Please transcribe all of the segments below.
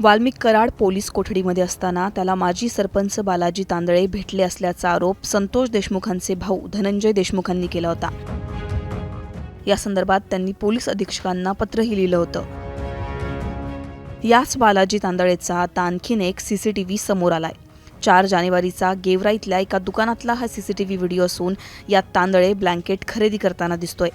Valmik Karad police कोठडीमध्ये असताना त्याला माजी सरपंच बालाजी तांदळे भेटले असल्याचा आरोप संतोष देशमुखांचे भाऊ धनंजय देशमुखांनी केला होता. या संदर्भात त्यांनी पोलीस अधीक्षकांना पत्रही लिहिलं होतं. याच बालाजी तांदळेचा आता आणखीन एक सीसीटीव्ही समोर आलाय. चार जानेवारीचा गेवरा इथल्या एका दुकानातला हा सीसीटीव्ही व्हिडिओ असून यात तांदळे ब्लँकेट खरेदी करताना दिसतोय.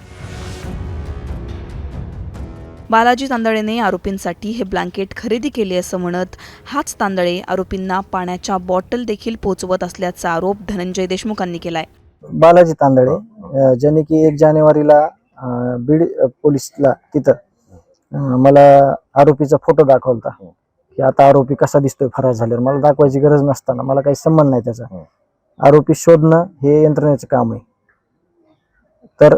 बालाजी तांदळेने आरोपींसाठी हे ब्लँकेट खरेदी केले असं म्हणत हाच तांदळे आरोपींना पाण्याच्या बॉटल देखील पोचवत असल्याचा आरोप धनंजय देशमुखांनी केलाय. बालाजी तांदळे ज्याने की एक जानेवारीला बीड पोलिसला पोलीसला तिथं मला आरोपीचा फोटो दाखवला होता की आता आरोपी कसा दिसतोय फरार झाल्यावर. मला दाखवायची गरज नसताना मला काही संबंध नाही त्याचा. आरोपी शोधणं हे यंत्रणेचं काम आहे. तर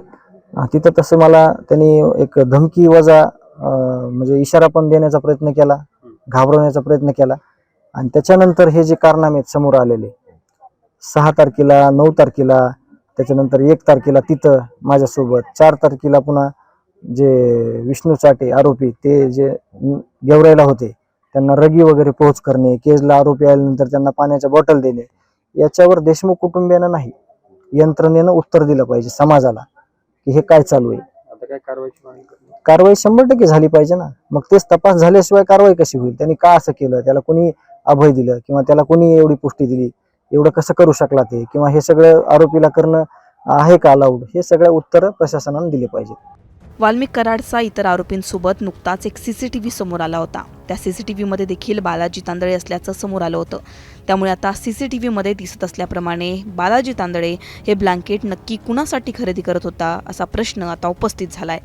तिथं तसं मला त्यांनी एक धमकी वजा म्हणजे इशारा पण देण्याचा प्रयत्न केला घाबरवण्याचा प्रयत्न केला. आणि त्याच्यानंतर हे जे कारनामे आहेत समोर आलेले सहा तारखेला नऊ तारखेला त्याच्यानंतर एक तारखेला तिथं माझ्यासोबत चार तारखेला पुन्हा जे विष्णू चाटे आरोपी ते जे गेवरायला होते त्यांना रगी वगैरे पोहोच करणे केजला आरोपी आल्यानंतर त्यांना पाण्याच्या बॉटल देणे याच्यावर देशमुख कुटुंबियांना नाही यंत्रणेनं उत्तर दिलं पाहिजे समाजाला की हे काय चालू आहे. कारवाई शंभर टक्के झाली पाहिजे ना. मग तेच तपास झाल्याशिवाय कारवाई कशी होईल? त्यांनी का असं केलं? त्याला कोणी अभय दिलं? किंवा त्याला कोणी एवढी पुष्टी दिली? एवढं कसं करू शकला ते? किंवा हे सगळं आरोपीला करणं आहे का अलाउड हे सगळं उत्तर प्रशासनानं दिले पाहिजे वाल्मिक कराडचा इतर आरोपींसोबत नुकताच एक सीसीटीव्ही समोर आला होता. त्या सीसीटीव्हीमध्ये देखील बालाजी तांदळे असल्याचं समोर आलं होतं. त्यामुळे आता सीसीटीव्हीमध्ये दिसत असल्याप्रमाणे बालाजी तांदळे हे ब्लँकेट नक्की कुणासाठी खरेदी करत होता असा प्रश्न आता उपस्थित झालाय.